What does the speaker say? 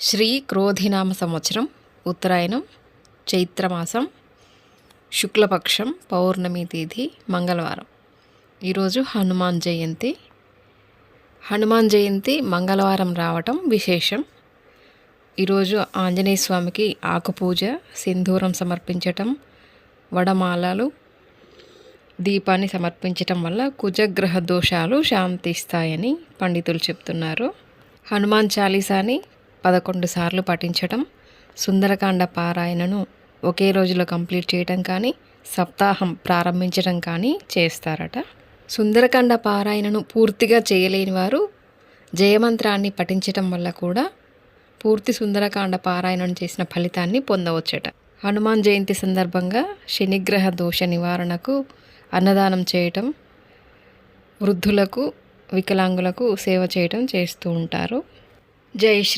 శ్రీ క్రోధినామ సంవత్సరం ఉత్తరాయణం చైత్రమాసం శుక్లపక్షం పౌర్ణమి తేదీ మంగళవారం. ఈరోజు హనుమాన్ జయంతి. హనుమాన్ జయంతి మంగళవారం రావటం విశేషం. ఈరోజు ఆంజనేయ స్వామికి ఆకుపూజ సింధూరం సమర్పించటం వడమాలలు దీపాన్ని సమర్పించటం వల్ల కుజగ్రహ దోషాలు శాంతిస్తాయని పండితులు చెప్తున్నారు. హనుమాన్ చాలీసాని పదకొండు సార్లు పఠించటం సుందరకాండ పారాయణను ఒకే రోజులో కంప్లీట్ చేయటం కానీ సప్తాహం ప్రారంభించడం కానీ చేస్తారట. సుందరకాండ పారాయణను పూర్తిగా చేయలేని వారు జయమంత్రాన్ని పఠించటం వల్ల కూడా పూర్తి సుందరకాండ పారాయణం చేసిన ఫలితాన్ని పొందవచ్చట. హనుమాన్ జయంతి సందర్భంగా శనిగ్రహ దోష నివారణకు అన్నదానం చేయటం వృద్ధులకు వికలాంగులకు సేవ చేయటం చేస్తూ ఉంటారు. జై శ్రీ